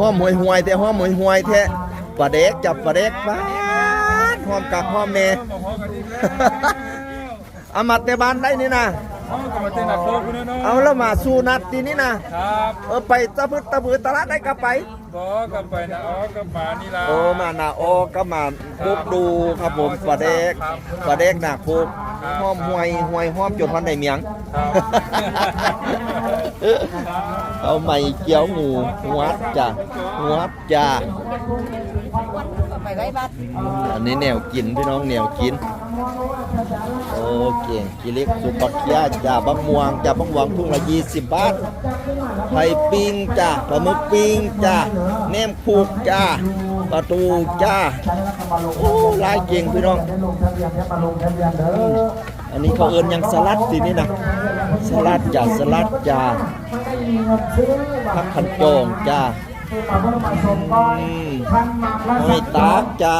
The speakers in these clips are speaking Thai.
ห้อมหวยหวยแต่ห้อมหวยหวยแท้ปลาเด็กจับปลาเด็กบ้านห้อมกักห้อมเมอามาแต่บ้านได้นี่นะเขากลับมาเต้นหนักโคคุณเนาะเอาแล้วมาสู้นัดทีนี้นะครับเออไปตะพึดตะพือตะละได้ก็ไปบอกกลับไปนะอ๋อกลับมานี่ละโอ้มานาโอก็มาพุกดูครับผมปลาเด็กปลาเด็กหนักพุกห้อมหวยหวยห้อมจนพันในเมียงครับ เอาใหม่เกี๊ยวหมูหัวจ้ะหัวจ้ะไปไว้บัดอันนี้แนวกินพี่น้องแนวกิน โอเคกิเล็กสุปักเคียจ้าบักม่วงจ้าบักม่วงทุ่งละยี่สิบบาทไข่ปิ้งจ้าปลาหมึกปิ้งจ้าแหนมคูกจ้าปลาทูจ้าโอ้ลายเก่งพี่น้อง อันนี้เขาเอินยังสลัดสินี่นะสลัดจ้าสลัดจ้าผักขันโจงจ้าอืมไม่ตากจ้า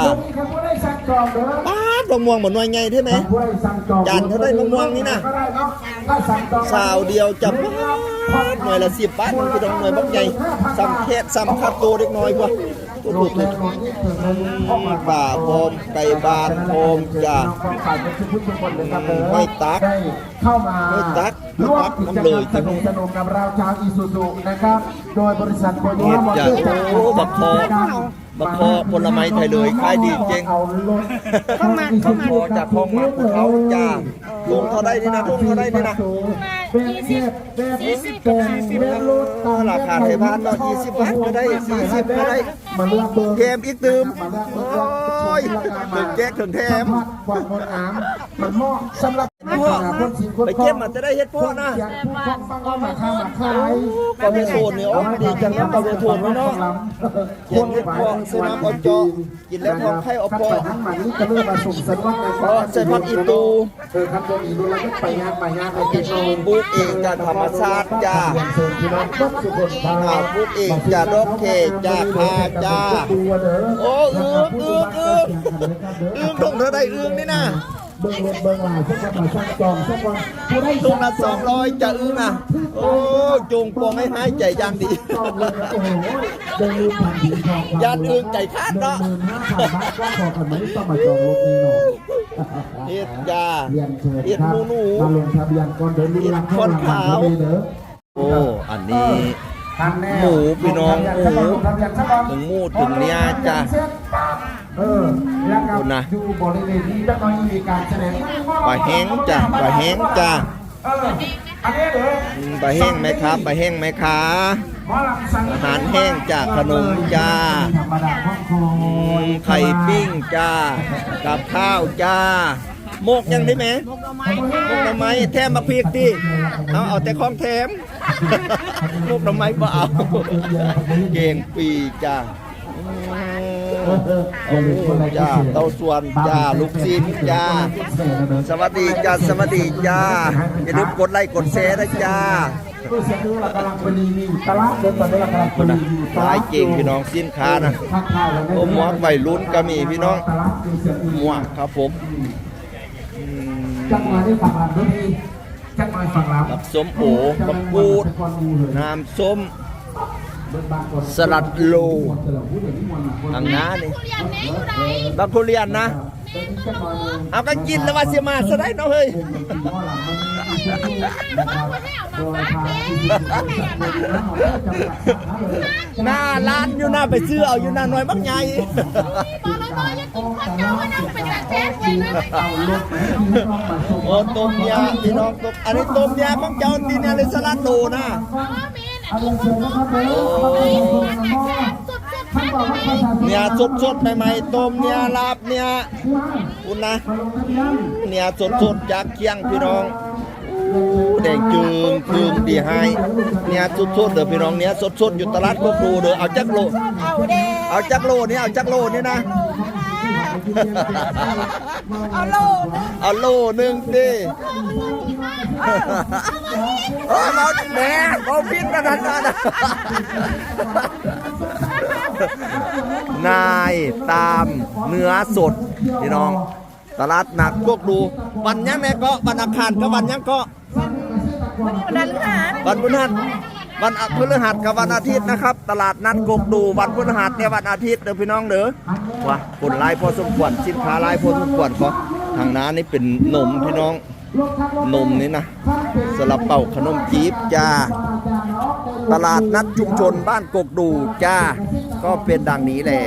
ป้าดมะม่วงเหมือนหน่วยไงใช่ไหมจานเท่าได้มะม่วงนี่นะสาวเดียวจับหน่วยละสิบบาทพี่ต้องหน่วยบักใหญ่ซ้ำแค่ซ้ำคาโตเล็กน้อยกว่า ลูกเลยป่าโอมไก่บานโอมจ้าไม่ตักเข้ามาไม่ตัก ร่วมกิจกรรมสนุกสนุกกับเราชาวอีซูซูนะครับ โดยบริษัทโบโยเห็ดมอเตอร์โอ้บักคอบักคอผลไม้ไทยเลยขายดีเจงเข้ามาเข้ามาจากคลองมาภูเขาจ้าทุ่งเท่าได้นี่นะทุ่งเท่าได้นี่นะแบบเทียบแบบเป็นแบบราคาไทยบ้านเนาะ20บาทก็ได้40ก็ได้เกมอีกตืมโอ้ ยถึงแจ๊กถึงแถมความงดงามมันเหมาะสำหรับพ่อคนสินคนไปเก็บมาจะได้เฮ็ดพ่อนะอยากผู้ฟังฟังก็มาค้ามาขายก็ไม่โทนเนี่ยโอ้ดีจังนะก็ไม่โทนเนาะเย็นเฮ็ดพ่อซื้อน้ำเอาเจาะกินแล้วท้องไข่เอาขั้นปอตอนทั้งหมดนี้จะเริ่มมาส่งสนวัตในเพราะใส่ผักอีตูเออขั้นตอนอีดูแล้วก็ไปงานไปงานไปกินโนปลูกเองจ้ะธรรมชาติจ้าเชิญพี่น้องทุกคนทางอ่าปลูกเองจ้ะดอกเคจ้าคาจ้าดูเด้อโอ้อึ้งอึ้งอึ้งอึ้งทุ่งเท่าได้อึ้งนี่นะเบิ่งรถเบิ่งลายสักวันมาช่างจองสักวันผู้ได้ทุ่งละสองร้อยจะอึ้งอะ โอ้จงปวงให้หายใจย่างดีจองเลยโอ้โหเดินลืมผ่านผีทองญาติอึ้งใจขาดเนาะห้าพันบาทก็พอกันไหมต้องมาจองรถนี้หน่อยเฮ็ดจ้าเรียนเชิญเฮ็ดครับหมูหนูมาลงทะเบียนก่อนเดินลุยลังเข้าหลังขาวเด้อโอ้ อันนี้หมูพี่น้องหมูถึงหมูถึงเนี้ยจ้ะ เออแล้วก็คุณนะอยู่บริเวณนี้จะต้องมีการแสดงปลาแห้งจ้ะปลาแห้งจ้ะเอออันนี้เด้ออืมปลาแห้งไหมครับปลาแห้งไหมคะ หมอลำสั่งอาหารแห้งจ้ะขนมจ้าธรรมดาห้องครัอืวมไข่ปิ้งจ้ากับข้าวจ้าโมกยังได้ไหมโมกหน่อไม้แถมมาพริกดิเอาเอาแต่ของแถม โมกหน่อไม้บ่เอาเก่งปีจ้าอืมเอา จ้าเต้าส่วนจ้าลูกชิ้นจ้าสวัสดีจ้าสวัสดีจ้าอย่าลืมกดไลค์กดแชร์นะจ้าตาดเดินตอนนี้เรากำลังไปรีวิวตหลายเก่งพี่น้องสินค้านะโอ้หมวกวัยรุ่นก็มีพี่น้องหมวกครับผมจังมาได้ฝั่งหลังด้วยพี่จังมาฝั่งหลังกับส้มโอกับปูดน้ำส้ม สลัดโลทางหน้านี่บักทุเรียนนะ เอาก็กินแล้วว่าเสียมาซะได้เนาะเฮ้ยหน้าร้านอยู่หน้าไปซื้อเอาอยู่หน้าหน่อยบักใหญ่โอ้ต้มยาพี่น้องต้มอันนี้ต้มยาของเจ้าตีเนี่ยเลยสลัดโลนะ เนี่ยสดสดๆใหม่ๆต้มเนี่ยลาบเนี่ยคุณนะเนี่ยสดสดๆจากเคียงพี่น้องอู้แดงจึงคืงดีให้เนี่ยสดสดเด้อพี่น้องเนี่ยสดสดอยู่ตลาดโคกรูเด้อเอาจักโล เอาเด้เอาจักโลนี่เอาจักโลนี่นะ เอาโลนึงเอาโลหนึ่งดิเออเราแหม่เขาพิษประทันนะนายตามเนื้อสดพี่น้อง ตลาดหนักพวกดูวันยังแม่ก็วันอังคารก็วันยังก็วันนี้วันดันหรือหาวันพุธหัส วันพฤหัสกับวันอาทิตย์นะครับ ตลาดนัดกกดูวันพฤหัสเนี่ยวันอาทิตย์เด้อพี่น้องเด้อว่าผลไลายพอสมควรสินค้าไลายพอสมควรเพราะทางน้านี่เป็นนมพี่น้องนมนี่นะสลับเป่าขนมจีบจ้า ตลาดนัดชุมชนบ้านกกดูจ้า ก็เป็นดังนี้แหละ